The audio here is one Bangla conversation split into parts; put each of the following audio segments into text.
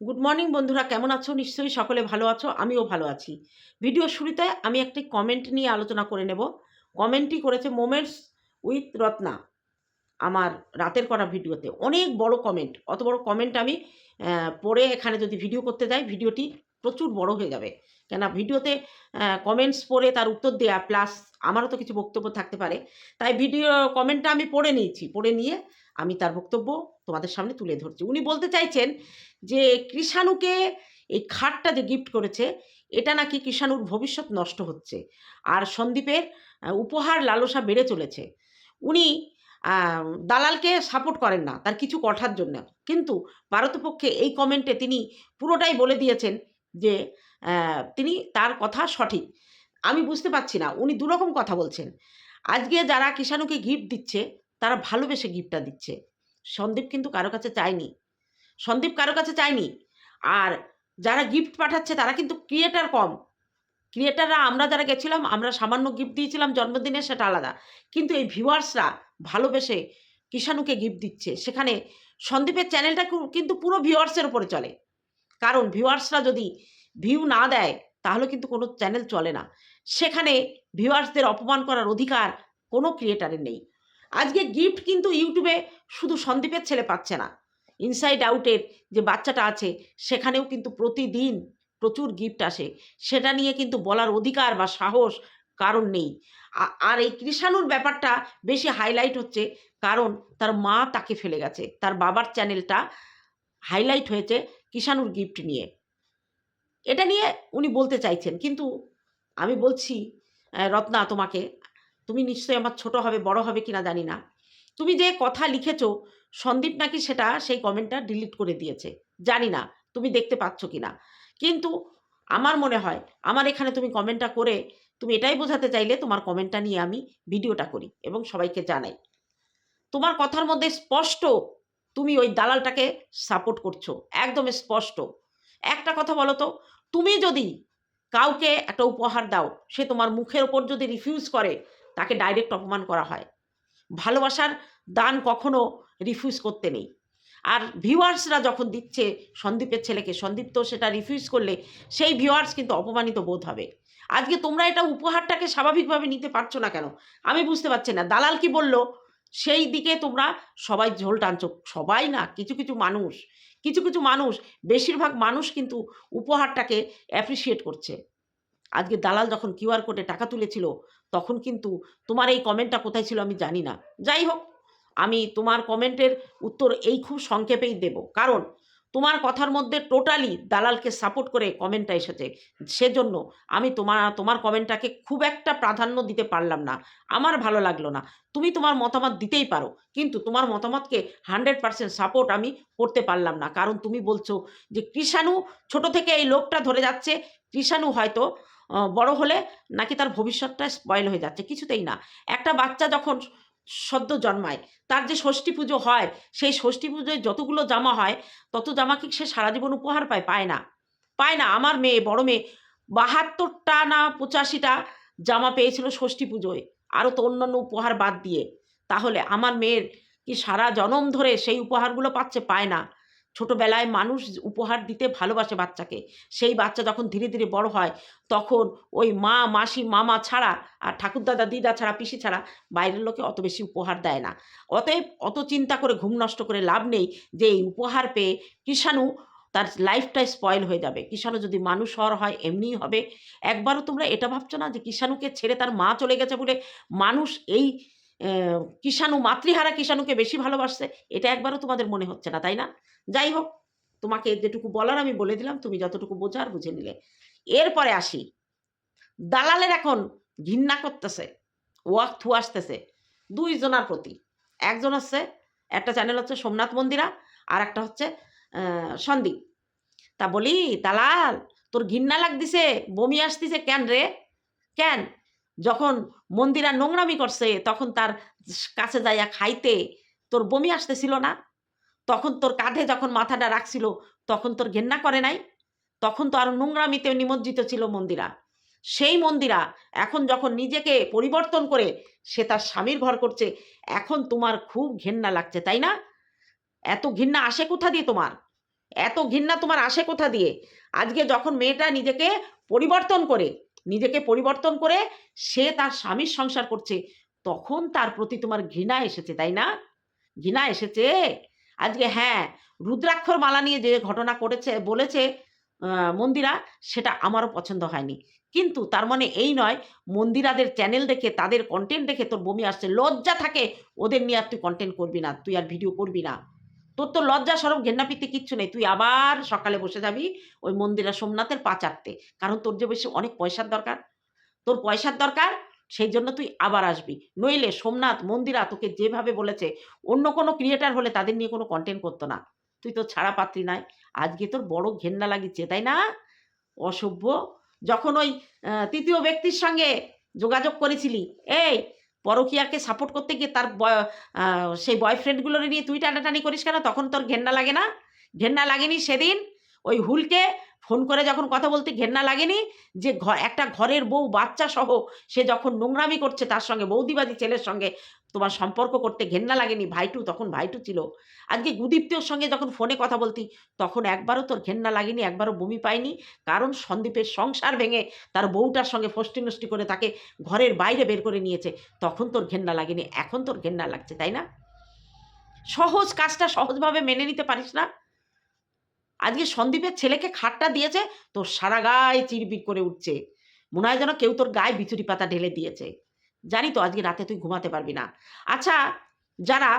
গুড মর্নিং বন্ধুরা। কেমন আছো? নিশ্চয়ই সকলে ভালো আছো। আমিও ভালো আছি। ভিডিও শুরুতে আমি একটি কমেন্ট নিয়ে আলোচনা করে নেব। কমেন্টটি করেছে মোমেন্টস উইথ রত্না, আমার রাতের করা ভিডিওতে। অনেক বড় কমেন্ট অত বড় কমেন্ট আমি পড়ে এখানে যদি ভিডিও করতে যাই, ভিডিওটি প্রচুর বড় হয়ে যাবে। কেন ভিডিওতে কমেন্টস পড়ে তার উত্তর দেওয়া প্লাস আমারও তো কিছু বক্তব্য থাকতে পারে। তাই ভিডিও কমেন্টটা আমি পড়ে নিয়েছি। পড়ে নিয়ে আমি তার বক্তব্য তোমাদের সামনে তুলে ধরছি। উনি বলতে চাইছেন যে, কৃষাণুকে এই খাটটা যে গিফট করেছে, এটা নাকি কৃষাণুর ভবিষ্যৎ নষ্ট হচ্ছে। আর সন্দীপের উপহার লালসা বেড়ে চলেছে। উনি দালালকে সাপোর্ট করেন না, তার কিছু কথার জন্য। কিন্তু ভারতপক্ষে এই কমেন্টে তিনি পুরোটাই বলে দিয়েছেন যে তিনি তার কথা সঠিক। আমি বুঝতে পারছি না, উনি দুরকম কথা বলছেন। আজকে যারা কৃষাণুকে গিফট দিচ্ছে, তারা ভালোবেসে গিফটটা দিচ্ছে। সন্দীপ কিন্তু কারও কাছে চায়নি। সন্দীপ কারও কাছে চায়নি। আর যারা গিফট পাঠাচ্ছে, তারা কিন্তু ক্রিয়েটার কম। ক্রিয়েটাররা আমরা যারা গেছিলাম, আমরা সামান্য গিফট দিয়েছিলাম, জন্মদিনে সেটা আলাদা। কিন্তু এই ভিউয়ার্সরা ভালোবেসে কিষাণুকে গিফট দিচ্ছে। সেখানে সন্দীপের চ্যানেলটা কিন্তু পুরো ভিউয়ার্সের উপরে চলে। কারণ ভিউয়ার্সরা যদি ভিউ না দেয়, তাহলে কিন্তু কোনো চ্যানেল চলে না। সেখানে ভিউয়ার্সদের অপমান করার অধিকার কোনো ক্রিয়েটারের নেই। আজকে গিফট কিন্তু ইউটিউবে শুধু সন্দীপের ছেলে পাচ্ছে না। ইনসাইড আউটের যে বাচ্চাটা আছে, সেখানেও কিন্তু প্রতিদিন প্রচুর গিফট আসে। সেটা নিয়ে কিন্তু বলার অধিকার বা সাহস কারণ নেই। আর এই কৃষাণুর ব্যাপারটা বেশি হাইলাইট হচ্ছে কারণ তার মা তাকে ফেলে গেছে। তার বাবার চ্যানেলটা হাইলাইট হয়েছে কৃষাণুর গিফট নিয়ে। এটা নিয়ে উনি বলতে চাইছেন, কিন্তু আমি বলছি রত্না তোমাকে তুমি নিশ্চয়ই আমার ছোট হবে, বড় হবে কিনা জানি না। তুমি যে কথা লিখেছ, সন্দীপ নাকি সেটা সেই কমেন্টটা ডিলিট করে দিয়েছে। জানি না, তুমি দেখতে পাচ্ছ কি না কিন্তু আমার মনে হয়, আমার এখানে তুমি কমেন্টটা করে, তুমি এটাই বোঝাতে চাইলে তোমার কমেন্টটা নিয়ে আমি ভিডিওটা করি এবং সবাইকে জানাই। তোমার কথার মধ্যে স্পষ্ট তুমি ওই দালালটাকে সাপোর্ট করছ, একদম স্পষ্ট। একটা কথা বলো তো, তুমি যদি কাউকে একটা উপহার দাও, সে তোমার মুখের ওপর যদি রিফিউজ করে তাকে ডাইরেক্ট অপমান করা হয়। ভালোবাসার দান কখনো রিফিউজ করতে নেই। আর ভিউয়ার্সরা যখন দিচ্ছে সন্দীপের ছেলেকে, সন্দীপ তো সেটা রিফিউজ করলে সেই ভিউয়ার্স কিন্তু অপমানিত বোধ হবে। আজকে তোমরা এটা উপহারটাকে স্বাভাবিকভাবে নিতে পারছ না কেন? আমি বুঝতে পারছি না। দালাল কি বলল? সেই দিকে তোমরা সবাই ঝোল টানছো। সবাই না, কিছু কিছু মানুষ, কিছু কিছু মানুষ, বেশিরভাগ মানুষ কিন্তু উপহারটাকে অ্যাপ্রিসিয়েট করছে। আজকে দালাল যখন কিউআর কোডে টাকা তুলেছিল, তখন কিন্তু তোমার এই কমেন্টটা কোথায় ছিল আমি জানি না। যাই হোক, আমি তোমার কমেন্টের উত্তর এই খুব সংক্ষেপেই দেব। কারণ তোমার কথার মধ্যে টোটালি দালালকে সাপোর্ট করে কমেন্টটা এসেছে। সেজন্য আমি তোমার তোমার কমেন্টটাকে খুব একটা প্রাধান্য দিতে পারলাম না। আমার ভালো লাগল না। তুমি তোমার মতামত দিতেই পারো, কিন্তু তোমার মতামতকে হান্ড্রেড পার্সেন্ট সাপোর্ট আমি করতে পারলাম না। কারণ তুমি বলছো যে কৃষাণু ছোট থেকে এই লোকটা ধরে যাচ্ছে, কৃষাণু হয়তো বড় হলে নাকি তার ভবিষ্যৎটা স্পয়েল হয়ে যাচ্ছে, কিছুতেই না। একটা বাচ্চা যখন সদ্য জন্মায়, তার যে ষষ্ঠী পুজো হয়, সেই ষষ্ঠী পুজোয় যতগুলো জামা হয়, তত জামা কি সে সারা জীবন উপহার পায়? পায় না। পায় না। আমার মেয়ে, বড় মেয়ে, বাহাত্তরটা না পঁচাশিটা জামা পেয়েছিল ষষ্ঠী পুজোয়। আরও তো অন্যান্য উপহার বাদ দিয়ে। তাহলে আমার মেয়ের কি সারা জনম ধরে সেই উপহারগুলো পাচ্ছে? পায় না। ছোটবেলায় মানুষ উপহার দিতে ভালোবাসে বাচ্চাকে। সেই বাচ্চা যখন ধীরে ধীরে বড় হয়, তখন ওই মা, মাসি, মামা ছাড়া আর ঠাকুরদাদা, দিদা ছাড়া, পিসি ছাড়া বাইরের লোকে অত বেশি উপহার দেয় না। অতএব অত চিন্তা করে, ঘুম নষ্ট করে লাভ নেই যে এই উপহার পেয়ে কৃষাণু তার লাইফটাই স্পয়েল হয়ে যাবে। কৃষাণু যদি মানুষ হওয়ার হয়, এমনিই হবে। একবারও তোমরা এটা ভাবছ না যে কৃষাণুকে ছেড়ে তার মা চলে গেছে বলে মানুষ এই কৃষাণু মাতৃহারা কিষাণুকে বেশি ভালোবাসছে, এটা একবারও তোমাদের মনে হচ্ছে না, তাই না? যাই হোক, তোমাকে যেটুকু বলার আমি বলে দিলাম, তুমি যতটুকু বোঝার বুঝে নিলে। এরপরে আসি। দালালের এখন ঘৃণা করতেছে, ওয়াক থু আসতেছে, দুইজনার প্রতি। একজন হচ্ছে, একটা চ্যানেল হচ্ছে সোমনাথ মন্দিরা, আর একটা হচ্ছে সন্দীপ। তা বলি, দালাল, তোর ঘৃণা লাগদিছে বমি আসতিছে কেন রে? কেন? যখন মন্দিরা নোংরামি করছে, তখন তার কাছে যাইয়া খাইতে তোর বমি আসতেছিল না? তখন তোর কাঁধে যখন মাথাটা রাখছিল, তখন তোর ঘেন্না করে নাই? তখন তো আর নোংরামিতে নিমজ্জিত ছিল মন্দিরা। সেই মন্দিরা এখন যখন নিজেকে পরিবর্তন করে, সে তার স্বামীর ঘর করছে, এখন তোমার খুব ঘেন্না লাগছে, তাই না? এত ঘৃণা আসে কোথা দিয়ে তোমার? এত ঘৃণা তোমার আসে কোথা দিয়ে? আজকে যখন মেয়েটা নিজেকে পরিবর্তন করে নিজেকে পরিবর্তন করে সে তার স্বামীর সংসার করছে, তখন তার প্রতি তোমার ঘৃণা এসেছে, তাই না? ঘৃণা এসেছে। আজকে হ্যাঁ রুদ্রাক্ষর মালা নিয়ে যে ঘটনা করেছে, বলেছে মন্দিরা, সেটা আমারও পছন্দ হয়নি। কিন্তু তার মানে এই নয়, মন্দিরাদের চ্যানেল দেখে, তাদের কন্টেন্ট দেখে তোর বমি আসছে। লজ্জা থাকে, ওদের নিয়ে আর তুই কন্টেন্ট করবি না, তুই আর ভিডিও করবি না। তোর তো লজ্জা সরব ঘেন্নাপিতে কিচ্ছু নেই। তুই আবার সকালে বসে যাবি ওই মন্দিরা সোমনাথের পা চাটতে কারণ তোর যে বেশি অনেক পয়সার দরকার। তোর পয়সার দরকার, সেই জন্য তুই আবার আসবি। নইলে সোমনাথ, মন্দিরা তোকে যেভাবে বলেছে, অন্য কোনো ক্রিয়েটার হলে তাদের নিয়ে কোনো কন্টেন্ট করতো না। তুই তো ছাড়া পাত্রী নাই। আজকে তোর বড় ঘেন্না লাগিচ্ছে, তাই না? অসভ্য। যখন ওই তৃতীয় ব্যক্তির সঙ্গে যোগাযোগ করেছিলি, এই পরকিয়াকে সাপোর্ট করতে গিয়ে তার সেই বয়ফ্রেন্ডগুলো নিয়ে তুই টানাটানি করিস কেন? তখন তোর ঘেন্না লাগে না? ঘেন্না লাগেনি সেদিন? ওই হুলকে ফোন করে যখন কথা বলতে ঘেন্না লাগেনি? যে একটা ঘরের বউ বাচ্চা সহ সে যখন নোংরামি করছে তার সঙ্গে বৌদিবাদী ছেলের সঙ্গে তোমার সম্পর্ক করতে ঘেন্না লাগেনি ভাইটু, তখন ভাইটু ছিল। আজকে গুদীপ্তর সঙ্গে যখন ফোনে কথা বলতি, তখন একবারও তোর ঘেন্না লাগেনি, একবারও বমি পাইনি। কারণ সন্দীপের সংসার ভেঙে তার বউটার সঙ্গে ফষ্টি নষ্টি করে তাকে ঘরের বাইরে বের করে নিয়েছে। তখন তোর ঘেন্না লাগেনি, এখন তোর ঘেন্না লাগছে, তাই না? সহজ কাজটা সহজভাবে মেনে নিতে পারিস না। আজকে সন্দীপের ছেলেকে খাটটা দিয়েছে, তোর সারা গায়ে চিরবির করে উঠছে। মনে হয় যেন কেউ তোর গায়ে বিচুরি পাতা ঢেলে দিয়েছে। জানি তো আজকে রাতে তুই ঘুমাতে পারবি না। আচ্ছা যারা,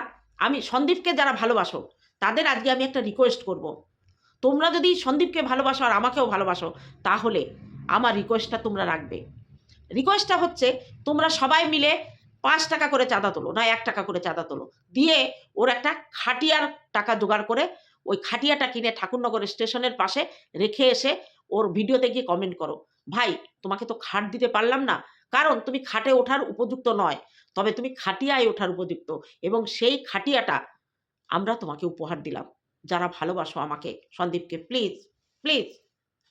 আমি সন্দীপকে যারা ভালোবাসো, তাদের আজকে আমি একটা রিকোয়েস্ট করব। তোমরা যদি সন্দীপকে ভালোবাসো আর আমাকেও ভালোবাসো, তাহলে আমার রিকোয়েস্টটা তোমরা রাখবে। রিকোয়েস্টটা হচ্ছে, তোমরা সবাই মিলে পাঁচ টাকা করে চাঁদা তোলো, না এক টাকা করে চাঁদা তোলো। দিয়ে ওর একটা খাটিয়ার টাকা জোগাড় করে, ওই খাটিয়াটা কিনে ঠাকুরনগর স্টেশনের পাশে রেখে এসে ওর ভিডিওতে গিয়ে কমেন্ট করো। ভাই, তোমাকে তো খাট দিতে পারলাম না। কারণ তুমি খাটে ওঠার উপযুক্ত নয়, তবে তুমি খাটিয়ায় ওঠার উপযুক্ত এবং সেই খাটিয়াটা আমরা তোমাকে উপহার দিলাম। যারা ভালোবাসো আমাকে, সন্দীপকে প্লিজ প্লিজ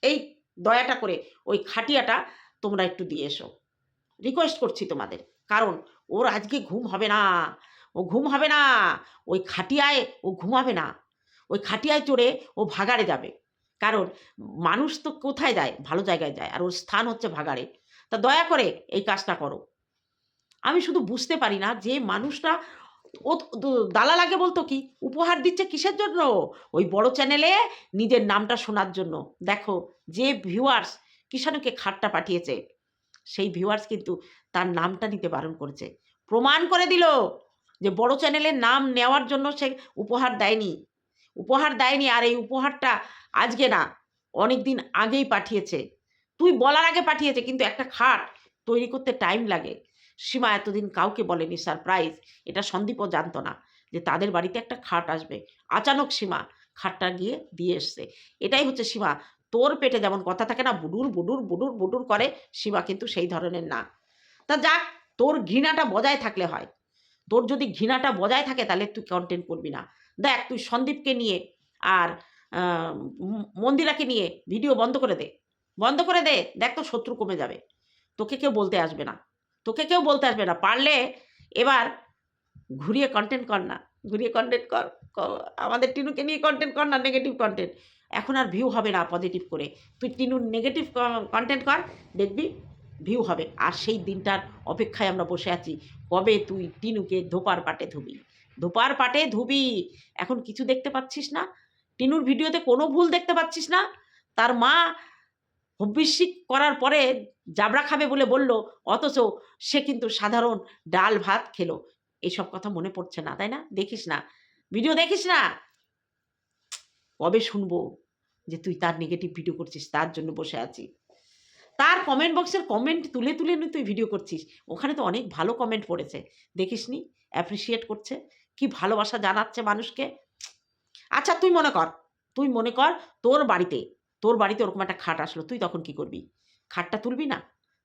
এই দয়াটা করে ওই খাটিয়াটা তোমরা একটু দিয়ে এসো। রিকোয়েস্ট করছি তোমাদের, কারণ ওর আজকে ঘুম হবে না, ও ঘুম হবে না, ওই খাটিয়ায় ও ঘুমাবে না, ওই খাটিয়ায় চড়ে ও ভাগাড়ে যাবে। কারণ মানুষ তো কোথায় যায়? ভালো জায়গায় যায়। আর ওর স্থান হচ্ছে ভাগাড়ে। তা দয়া করে এই কাজটা করো। আমি শুধু বুঝতে পারি না যে মানুষটা ও দালা লাগে বলতো কি, উপহার দিচ্ছে কিসের জন্য? ওই বড় চ্যানেলে নিজের নামটা শোনার জন্য। দেখো, যে ভিউয়ার্স কিষাণুকে খাটটা পাঠিয়েছে, সেই ভিউয়ার্স কিন্তু তার নামটা নিতে বারণ করেছে। প্রমাণ করে দিল যে বড় চ্যানেলের নাম নেওয়ার জন্য সে উপহার দেয়নি। উপহার দেয়নি আর এই উপহারটা আজকে না অনেক দিন আগেই পাঠিয়েছে। তুই বলার আগে পাঠিয়েছে, কিন্তু একটা খাট তৈরি করতে টাইম লাগে। সীমা এতদিন কাউকে বলেনি সারপ্রাইজ এটা সন্দীপও জানতো না যে তাদের বাড়িতে একটা খাট আসবে। আচানক সীমা খাটটা গিয়ে দিয়ে এসছে। এটাই হচ্ছে সীমা, তোর পেটে যেমন কথা থাকে না, বুডুর বুডুর বুডুর বুডুর করে, সীমা কিন্তু সেই ধরনের না। তা যাক, তোর ঘৃণাটা বজায় থাকলে হয়। তোর যদি ঘৃণাটা বজায় থাকে, তাহলে তুই কন্টেন্ট করবি না। দেখ, তুই সন্দীপকে নিয়ে আর মন্দিরাকে নিয়ে ভিডিও বন্ধ করে দে। বন্ধ করে দে। দেখ তো শত্রু কমে যাবে। তোকে কেউ বলতে আসবে না। তোকে কেউ বলতে আসবে না। পারলে এবার ঘুরিয়ে কন্টেন্ট কর না। ঘুরিয়ে কন্টেন্ট কর। আমাদের টিনুকে নিয়ে কন্টেন্ট কর না নেগেটিভ কন্টেন্ট এখন আর ভিউ হবে না পজিটিভ করে। তুই টিনুর নেগেটিভ কন্টেন্ট কর, দেখবি ভিউ হবে। আর সেই দিনটার অপেক্ষায় আমরা বসে আছি। কবে তুই টিনুকে ধোপার পাটে ধুবি? ধোপার পাটে ধুবি। এখন কিছু দেখতে পাচ্ছিস না? টিনুর ভিডিওতে কোনো ভুল দেখতে পাচ্ছিস না? তার মা হব্বিষ্যিক করার পরে জাবড়া খাবে বলে বলল, অথচ সে কিন্তু সাধারণ ডাল ভাত খেলো। এইসব কথা মনে পড়ছে না, তাই না? দেখিস না। ভিডিও দেখিস না? কবে শুনব যে তুই তার নেগেটিভ ভিডিও করছিস? তার জন্য বসে আছি। তার কমেন্ট বক্সের কমেন্ট তুলে তুলে নিয়ে তুই ভিডিও করছিস। ওখানে তো অনেক ভালো কমেন্ট পড়েছে। দেখিসনি অ্যাপ্রিসিয়েট করছে। কি ভালোবাসা জানাচ্ছে মানুষকে। আচ্ছা তুই মনে কর। তুই মনে কর তোর বাড়িতে তোর বাড়িতে ওরকম একটা খাট আসলো, তুই তখন কি করবি? খাটটা তুলবি না?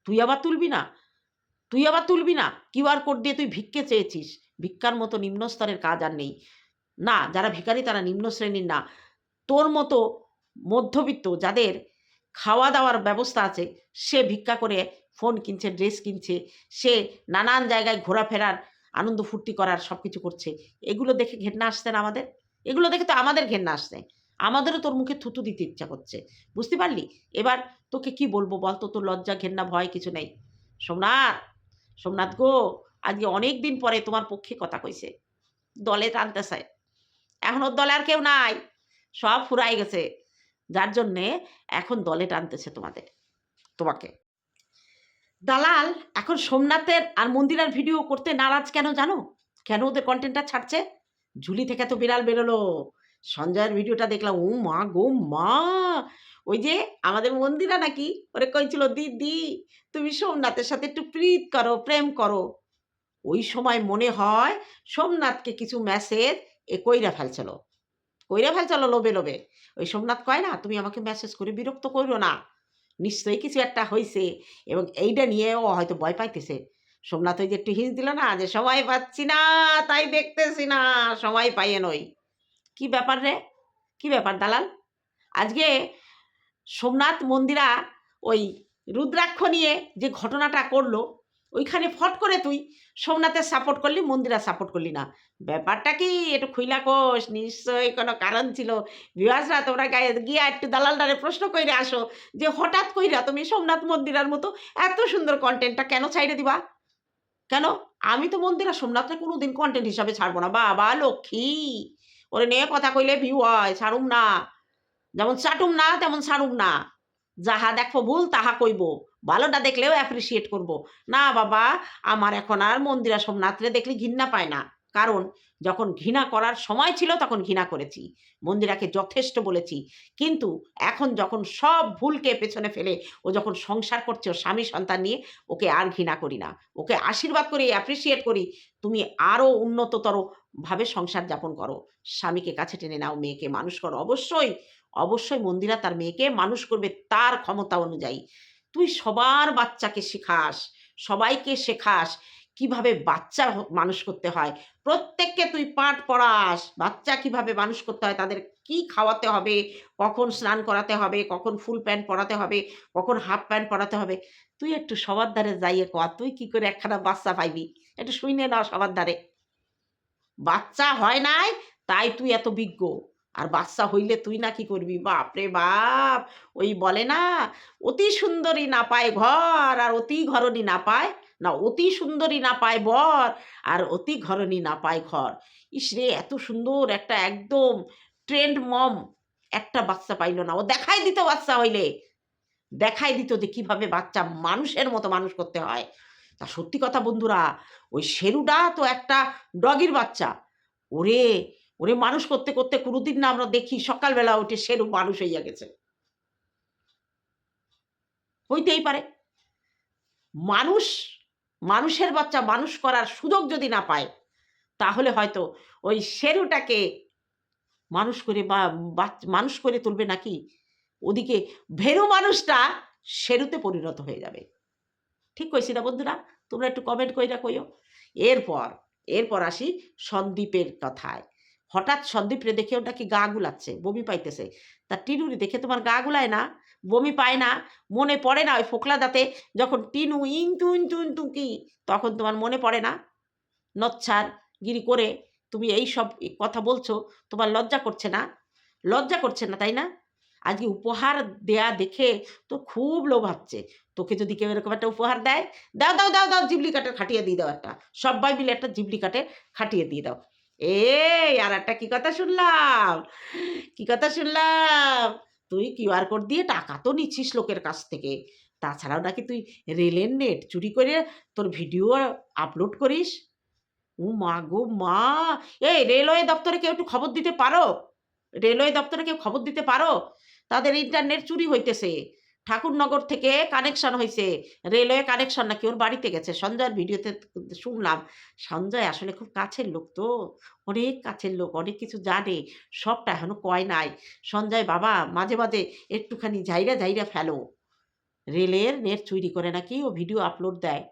তুই আবার তুলবি না? তুই আবার তুলবি না? কিউআর কোড দিয়ে তুই ভিক্ষে চেয়েছিস? ভিক্ষার মতো নিম্ন স্তরের কাজ আর নেই। না, যারা ভিখারি তারা নিম্ন শ্রেণির না। তোর মতো মধ্যবিত্ত যাদের খাওয়া দাওয়ার ব্যবস্থা আছে, সে ভিক্ষা করে ফোন কিনছে, ড্রেস কিনছে, সে নানান জায়গায় ঘোরাফেরার, আনন্দ ফুর্তি করার সব কিছু করছে। এগুলো দেখে ঘেন্না আসছে না আমাদের? এগুলো দেখে তো আমাদের ঘেন্না আসছে। আমাদেরও তোর মুখে থুতু দিতে ইচ্ছা করছে। বুঝতে পারলি? এবার তোকে কি বলব বল তো? তোর লজ্জা, ঘেন্না, ভয় কিছু নেই। সোমনাথ সোমনাথ গো, আজকে অনেক দিন পরে তোমার পক্ষে কথা কইছে। দলে টানতেছে। এখন ওর দলে আর কেউ নাই। সব ফুরাই গেছে। যার জন্যে এখন দলে টানতেছে তোমাদের, তোমাকে। দালাল, এখন সোমনাথের আর মন্দিরার ভিডিও করতে নারাজ কেন জানো? কেন ওদের কন্টেন্টটা ছাড়ছে? ঝুলি থেকে তো বিড়াল বেরোলো। সঞ্জয়ের ভিডিওটা দেখলাম, ও মা গো মা। ওই যে আমাদের মন্দিরা নাকি, ওরে কইছিল, দিদি, তুমি সোমনাথের সাথে একটু প্রীত করো, প্রেম করো। ওই সময় মনে হয় সোমনাথকে কিছু মেসেজ এ কইরা ফেলছিল। কইরা ফেলছিল লোবে লোবে ওই সোমনাথ কয়, না, তুমি আমাকে মেসেজ করে বিরক্ত করো না। নিশ্চয়ই কিছু একটা হয়েছে এবং এইটা নিয়ে ও হয়তো ভয় পাইতেছে। সোমনাথ ওই যে একটু হিস দিল না, যে সময় পাচ্ছি না, তাই দেখতেছি না সময় পাইয়ে নই। কি ব্যাপার রে? কি ব্যাপার দালাল? আজকে সোমনাথ মন্দিরা ওই রুদ্রাক্ষ নিয়ে যে ঘটনাটা করল, ওইখানে ফট করে তুই সোমনাথের সাপোর্ট করলি, মন্দিরা সাপোর্ট করলি না। ব্যাপারটা কি? একটু খুইলা কোষ নিশ্চয়ই কোনো কারণ ছিল। বিভাসরা তোমরা গায়ে গিয়ে একটু দালালদারে প্রশ্ন কইরে আসো যে হঠাৎ কইরা তুমি সোমনাথ মন্দিরার মতো এত সুন্দর কন্টেন্টটা কেন ছাইড়ে দিবা? কেন? আমি তো মন্দিরা সোমনাথে কোনো দিন কন্টেন্ট হিসাবে ছাড়বো না। বাবা, লক্ষ্মী! ওরে নিয়ে কথা কইলে ভিউ হয়, ছাড়ুম না। যেমন চাটুম না, তেমন ছাড়ুম না। যাহা দেখো ভুল, তাহা কইব। ভালোটা দেখলেও অ্যাপ্রিসিয়েট করব। না বাবা, আমার এখন আর মন্দিরা সোমনাথরে দেখলে ঘিন্না পায় না। কারণ যখন ঘৃণা করার সময় ছিল তখন ঘৃণা করেছি। মন্দিরাকে যথেষ্ট বলেছি। কিন্তু এখন যখন সব ভুলকে পেছনে ফেলে ও যখন সংসার করছে ও স্বামী সন্তান নিয়ে, ওকে আর ঘৃণা করি না। ওকে আশীর্বাদ করি অ্যাপ্রিসিয়েট করি। তুমি আরও উন্নততর ভাবে সংসার যাপন করো। স্বামীকে কাছে টেনে নাও, মেয়েকে মানুষ করো। অবশ্যই অবশ্যই মন্দিরা তার মেয়েকে মানুষ করবে তার ক্ষমতা অনুযায়ী। তুই সবার বাচ্চাকে শেখাস, সবাইকে শেখাস। কীভাবে বাচ্চা মানুষ করতে হয়? প্রত্যেককে তুই পাঠ পড়াস। বাচ্চা কীভাবে মানুষ করতে হয়? তাদের কি খাওয়াতে হবে? কখন স্নান করাতে হবে? কখন ফুল প্যান্ট পরাতে হবে? কখন হাফ প্যান্ট পরাতে হবে? তুই একটু সবার ধারে যাইয়ে কয়া তুই কি করে একখানা বাচ্চা পাইবি? একটু শুনে নাও সবার ধারে। বাচ্চা হয় নাই, তাই তুই এত বিজ্ঞ। আর বাচ্চা হইলে তুই না কি করবি? বাপ রে বাপ! ওই বলে না, অতি সুন্দরী না পায় ঘর, আর অতি ঘরণী না পায় না অতি সুন্দরী না পায় বর, আর অতি ঘরণী না পায় ঘর। ইসরে এত সুন্দর একটা একদম ট্রেন্ড মম। একটা বাচ্চা পাইলো না। ও দেখাই দিত বাচ্চা হইলে। দেখাই দিত যে কীভাবে বাচ্চা মানুষের মতো মানুষ করতে হয়। তা সত্যি কথা বন্ধুরা, ওই শেরুটা তো একটা ডগির বাচ্চা। ওরে ওরে মানুষ করতে করতে কোনোদিন না আমরা দেখি সকালবেলা উঠে শেরু মানুষ হইয়া গেছে। হইতেই পারে। মানুষ মানুষের বাচ্চা মানুষ করার সুযোগ যদি না পায়, তাহলে হয়তো ওই শেরুটাকে মানুষ করে বা মানুষ করে তুলবে নাকি? ওদিকে ভেরু মানুষটা শেরুতে পরিণত হয়ে যাবে। ঠিক কইছি না বন্ধুরা? তোমরা একটু কমেন্ট কইরা কইও। এরপর এরপর আসি সন্দীপের কথায়। হঠাৎ সন্দীপরে দেখে ওটা কি গা গুলাচ্ছে, বমি পাইতেছে। তা টিনুরি দেখে তোমার গা গুলায় না? বমি পায় না, মনে পড়ে না ওই ফোকলা দাঁতে যখন টিনু ইং টুন টুন টুকি তখন তোমার মনে পড়ে না? নচ্ছার গিরি করে তুমি এই সব কথা বলছো, তোমার লজ্জা করছে না? লজ্জা করছে না, তাই না? আজকে উপহার দেয়া দেখে তো খুব লোভ হচ্ছে। তোকে যদি কেউ এরকম একটা উপহার দেয়, দাও দাও দাও দাও, জিবলি কাঠের খাটিয়ে দিয়ে দাও একটা। সবাই মিলে একটা জিবলি কাঠের খাটিয়ে দিয়ে দাও। এ আর একটা কি কথা শুনলাম? কি কথা শুনলাম? তুই কিউআর কোড দিয়ে টাকা তো নিচ্ছিস লোকের কাছ থেকে। তাছাড়াও নাকি তুই রেলের নেট চুরি করে তোর ভিডিও আপলোড করিস? ও মা গো মা! এই রেলওয়ে দপ্তরে কেউ একটু খবর দিতে পারো? রেলওয়ে দপ্তরে কেউ খবর দিতে পারো? তাদের ইন্টারনেট চুরি হইতেছে। ঠাকুরনগর থেকে কানেকশন হয়েছে রেলওয়ে কানেকশন নাকি? ওর বাড়িতে গেছে। সঞ্জয়ের ভিডিওতে শুনলাম। সঞ্জয় আসলে খুব কাছের লোক তো। অনেক কাছের লোক, অনেক কিছু জানে। সবটা এখনও কয় নাই। সঞ্জয়, বাবা, মাঝে মাঝে একটুখানি জাইরা জাইরা ফেলো। রেলের নেট চুরি করে নাকি ও ভিডিও আপলোড দেয়।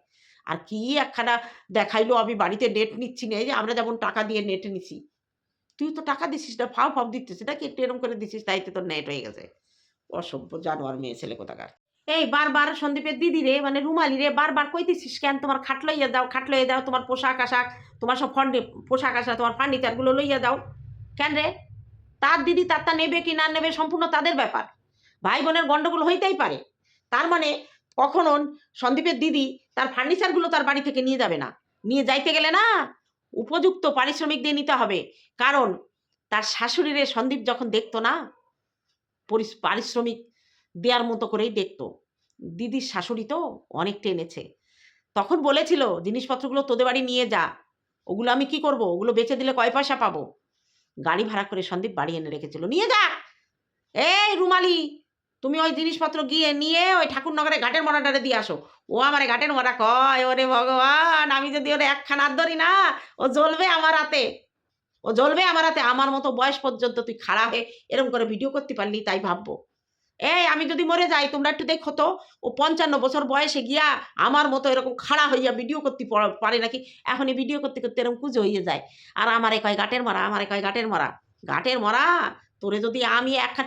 আর কি একখানা দেখাইলো, আমি বাড়িতে নেট নিচ্ছি না। যে আমরা যেমন টাকা দিয়ে নেট নিছি। তুই তো টাকা দিছিস না, ফাও ফাও দিতেছিস নাকি একটু এরম করে দিছিস, তাইতে তোর নেট হয়ে গেছে। অসভ্য জানোয়ার মেয়ে, ছেলে কোথাকার? এই বারবার সন্দীপের দিদি রে মানে রুমালি রে, বারবার কইতেছিস কেন তোমার খাট লইয়া দাও, খাট লইয়া দাও, তোমার পোশাক আশাক, তোমার সব ফন্ডে, পোশাক আশাক, তোমার ফার্নিচারগুলো লইয়া দাও। কেন রে? তার দিদি তারটা নেবে কি না নেবে সম্পূর্ণ তাদের ব্যাপার। ভাই বোনের গন্ডগোল হইতেই পারে। তার মানে কখনো সন্দীপের দিদি তার ফার্নিচারগুলো তার বাড়ি থেকে নিয়ে যাবে না। নিয়ে যাইতে গেলে না উপযুক্ত পারিশ্রমিক দিয়ে নিতে হবে। কারণ তার শাশুড়িরে সন্দীপ যখন দেখতো না পারিশ্রমিক দেওয়ার মতো করেই দেখতো। দিদির শাশুড়ি তো অনেক টেনেছে তখন বলেছিল, জিনিসপত্রগুলো তোদের বাড়ি নিয়ে যা। ওগুলো আমি কি করব? ওগুলো বেচে দিলে কয় পয়সা পাবো? গাড়ি ভাড়া করে সন্দীপ বাড়ি এনে রেখেছিল। নিয়ে যা। এই রুমালি, তুমি ওই জিনিসপত্র গিয়ে নিয়ে ওই ঠাকুরনগরে ঘাটের মরাটারে দিয়ে আসো। ও আমার ঘাটের মরা কয়, ওরে ভগবান! আমি যদি ওরে একখান হাত ধরি না, ও জ্বলবে আমার হাতে। ও জ্বলবে আমার হাতে, আমার মতো বয়স পর্যন্ত তুই খাড়া হয়ে এরকম করে ভিডিও করতে পারলি, তাই ভাববো। এই, আমি যদি মরে যাই, তোমরা একটু দেখো তো, ও পঞ্চান্ন বছর বয়সে গিয়া আমার মতো এরকম খাড়া হইয়া ভিডিও করতে পারে নাকি? এখনই ভিডিও করতে করতে এরকম কুজো হয়ে যায়। আর আমারে কয়, গাটের মরা, আমারে কয়, গাটের মরা গাটের মরা, তোরে যদি আমি একখান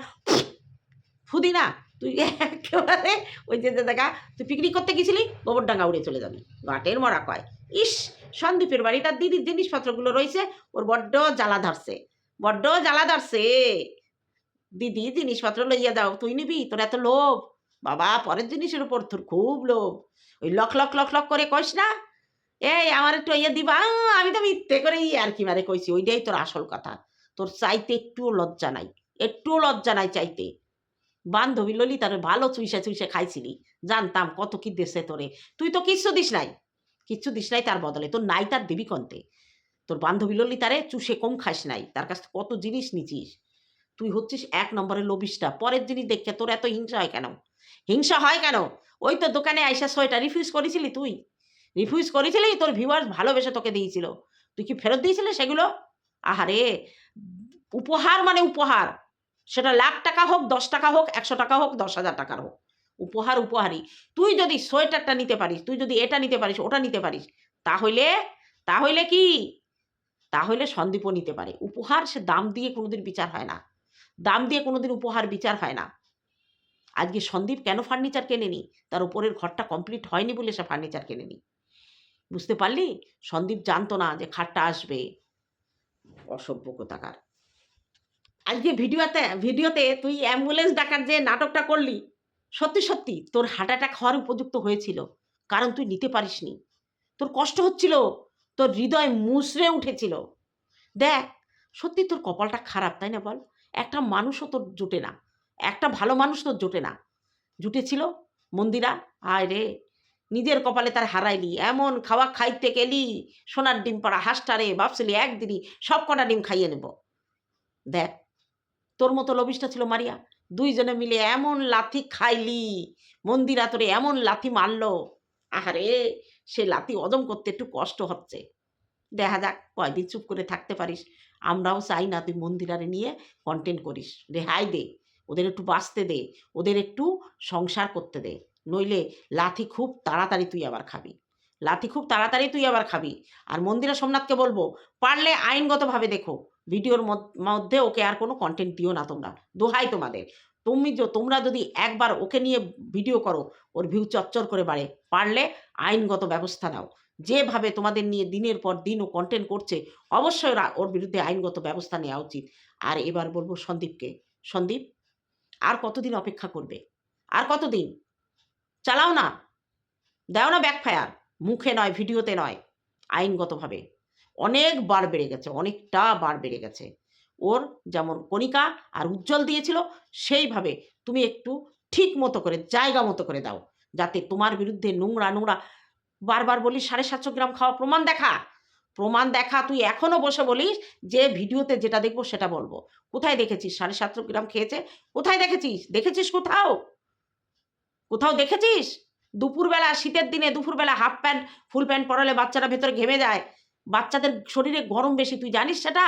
ফুদি না, তুই একেবারে ওই যে দেখা তুই পিকনিক করতে গেছিলি, গোবরডাঙ্গা উড়ে চলে যাবি। গাটের মরা কয়, ইস সন্দীপের বাড়ি তার দিদির জিনিসপত্রগুলো রয়েছে, ওর বড্ড জ্বালা ধরছে। বড্ড জ্বালা ধরছে। দিদি, জিনিসপত্র লইয়া দাও, তুই নিবি, তোর এত লোভ। বাবা, পরের জিনিসের উপর তোর খুব লোভ। ওই লক লক লক লক করে কইস না, এই, আমার একটু ইয়ে দিবা আমি তো মিথ্যে করেই আর কি মারে কইছি, ওইটাই তোর আসল কথা। তোর চাইতে একটুও লজ্জা নাই একটুও লজ্জা নাই চাইতে। বান্ধবী ললিতার ভালো চুইসে চুইসে খাইছিলি, জানতাম কত কি দেশে তোরে। তুই তো কিচ্ছু দিস নাই। কিচ্ছু দিস নাই তার বদলে। তোর নাই তার দিবি কন্তে। তোর বান্ধবী ললিতারে চুষে কম খাস নাই। তার কাছ কত জিনিস নিছিস? তুই হচ্ছিস এক নম্বরের লোবিসটা পরের জিনিস দেখে তোর এত হিংসা হয় কেন? হিংসা হয় কেন? ওই তো দোকানে আইসা সোয়েটার রিফিউজ করেছিলি তুই। রিফিউজ করেছিলি, তোর ভিউয়ার্স ভালোবেসে তোকে দিয়েছিল। তুই কি ফেরত দিয়েছিলি সেগুলো? আহারে, উপহার মানে উপহার। সেটা লাখ টাকা হোক, দশ টাকা হোক, একশো টাকা হোক, দশ হাজার টাকার হোক। উপহার, উপহারই। তুই যদি সোয়েটারটা নিতে পারিস, তুই যদি এটা নিতে পারিস, ওটা নিতে পারিস, তাহলে তাহলে কি? তাহলে সন্দীপও নিতে পারে। উপহার সে দাম দিয়ে কোনোদিন বিচার হয় না। দাম দিয়ে কোনোদিন উপহার বিচার হয় না। আজকে সন্দীপ কেন ফার্নিচার কেনেনি? তার উপরের ঘরটা কমপ্লিট হয়নি বলে সে ফার্নিচার কেনেনি। বুঝতে পারলি? সন্দীপ জানতো না যে খাটটা আসবে। অসভ্য কোথাকার। আজকে ভিডিওতে ভিডিওতে তুই অ্যাম্বুলেন্স ডাকার যে নাটকটা করলি সত্যি সত্যি, তোর হার্ট অ্যাটাক হওয়ার উপযুক্ত হয়েছিল, কারণ তুই নিতে পারিসনি। তোর কষ্ট হচ্ছিল, তোর হৃদয় মুচড়ে উঠেছিল। দেখ, সত্যি তোর কপালটা খারাপ, তাই না বল? একটা মানুষও তোর জোটে না, একটা ভালো মানুষ তোর জোটে না। জুটেছিল মন্দিরা, আয় রে, নিজের কপালে তার হারাইলি এমন খাওয়া খাইতে গেলি, সোনার ডিম পাড়া হাঁসটারে ভাবছিলি একদিনই সব কটা ডিম খাইয়ে নেব। দেখ, তোর মতো লবিসটা ছিল মারিয়া দুইজনে মিলে এমন লাথি খাইলি, মন্দিরা তোরে এমন লাথি মারলো। আহারে, সে লাথি হজম করতে একটু কষ্ট হচ্ছে। দেখা যাক, কয়দিন চুপ করে থাকতে পারিস। আমরাও চাই না তুই মন্দিরারে নিয়ে কন্টেন্ট করিস। রেহাই দে, ওদের একটু বাঁচতে দে, ওদের একটু সংসার করতে দে। নইলে লাথি খুব তাড়াতাড়ি তুই আবার খাবি। লাথি খুব তাড়াতাড়ি তুই আবার খাবি। আর মন্দিরা সোমনাথকে বলব, পারলে আইনগতভাবে দেখো। ভিডিওর মধ্যে ওকে আর কোনো কন্টেন্ট দিও না তোমরা। দোহাই তোমাদের। তুমি তোমরা যদি একবার ওকে নিয়ে ভিডিও করো, ওর ভিউ চচ্চর করে বাড়ে। পারলে আইনগত ব্যবস্থা নাও। যেভাবে তোমাদের নিয়ে দিনের পর দিন ও কন্টেন্ট করছে, অবশ্যই ওরা- ওর বিরুদ্ধে আইনগত ব্যবস্থা নেওয়া উচিত। আর এবার বলব সন্দীপকে। সন্দীপ, আর কতদিন অপেক্ষা করবে? আর কতদিন? চালাও না। দাও না ব্যাকফায়ার মুখে নয়, ভিডিওতে নয়। আইনগতভাবে। অনেক বার বেড়ে গেছে, অনেকটা বার বেড়ে গেছে। ওর যেমন কণিকা আর উজ্জ্বল দিয়েছিল, সেইভাবে তুমি একটু ঠিক মতো করে, জায়গা মতো করে দাও। যাতে তোমার বিরুদ্ধে নোংরা নোংরা, বারবার বলিস সাড়ে সাতশো গ্রাম খাওয়া প্রমাণ দেখা। প্রমাণ দেখা তুই এখনও বসে বলিস যে ভিডিওতে যেটা দেখব সেটা বলব। কোথায় দেখেছিস? সাড়ে সাতশো গ্রাম খেয়েছে? কোথায় দেখেছিস? দেখেছিস কোথাও? কোথাও দেখেছিস? দুপুরবেলা, শীতের দিনে দুপুরবেলা হাফ প্যান্ট, ফুল প্যান্ট পরালে বাচ্চারা ভেতরে ঘেমে যায়। বাচ্চাদের শরীরে গরম বেশি, তুই জানিস সেটা?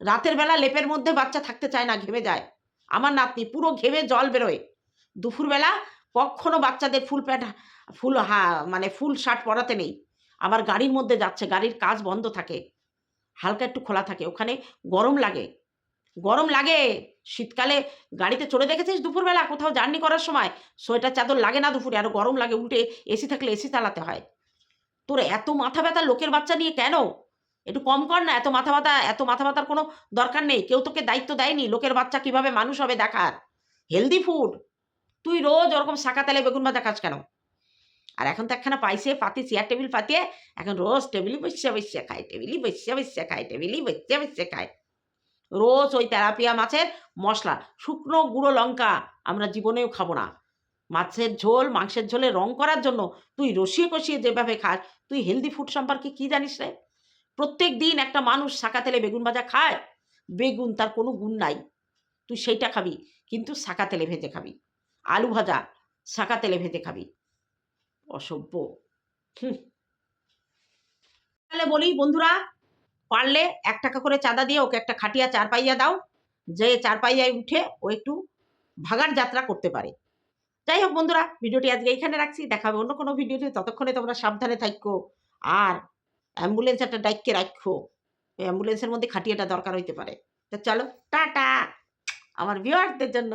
রাতের বেলা লেপের মধ্যে বাচ্চা থাকতে চায় না, ঘেমে যায়। আমার নাতনি পুরো ঘেমে জল বেরোয়। দুপুরবেলা কখনো বাচ্চাদের ফুল প্যান্ট, ফুল হা মানে ফুল শার্ট পরাতে নেই। আবার গাড়ির মধ্যে যাচ্ছে, গাড়ির কাজ বন্ধ থাকে। হালকা একটু খোলা থাকে, ওখানে গরম লাগে। গরম লাগে। শীতকালে গাড়িতে চড়ে দেখেছিস দুপুরবেলা? কোথাও জার্নি করার সময়? সোয়েটার, চাদর লাগে না দুপুরে? আরও গরম লাগে, উল্টে এসি থাকলে এসি চালাতে হয়। তোর এত মাথা ব্যথা লোকের বাচ্চা নিয়ে কেন? একটু কম কর না, এত মাথা ব্যথা, এত মাথা ব্যথার কোনো দরকার নেই। কেউ তোকে দায়িত্ব দেয়নি লোকের বাচ্চা কীভাবে মানুষ হবে দেখার। হেলদি ফুড তুই রোজ ওরকম শাকা তেলে বেগুন ভাজা খাস কেন? আর এখন তো একখানা পাইছে পাতি চেয়ার টেবিল পাতিয়ে এখন রোজ টেবিলই বসে বসে খায় টেবিলই বসে বসে খায় টেবিলই বসে বসে খায়। রোজ ওই তেলাপিয়া মাছের মশলা, শুকনো, গুঁড়ো লঙ্কা আমরা জীবনেও খাব না। মাছের ঝোল, মাংসের ঝোলে রং করার জন্য তুই রসিয়ে কষিয়ে যেভাবে খাস, তুই হেলদি ফুড সম্পর্কে কি জানিস রে? প্রত্যেক দিন একটা মানুষ শাকা তেলে বেগুন ভাজা খায়? বেগুন তার কোনো গুণ নাই। তুই সেইটা খাবি, কিন্তু শাকা তেলে ভেজে খাবি। আলু ভাজা শাকা তেলে ভেজে খাবি। অসভ্য। হুম। তাহলে বলি, বন্ধুরা, পারলে এক টাকা করে চাঁদা দিয়ে ওকে একটা খাটিয়া চার পাইয়া দাও। যে চার পাইয়ায় উঠে ও একটু ভাগার যাত্রা করতে পারে। যাই হোক বন্ধুরা, ভিডিওটি আজকে এইখানে রাখছি। দেখাবে অন্য কোনো ভিডিওতে। ততক্ষণে তোমরা সাবধানে থাকো আর অ্যাম্বুলেন্স একটা ডাইককে রাখো অ্যাম্বুলেন্সের মধ্যে খাটিয়েটা দরকার হইতে পারে। তো চলো, টাটা! আমার ভিউয়ারদের জন্য।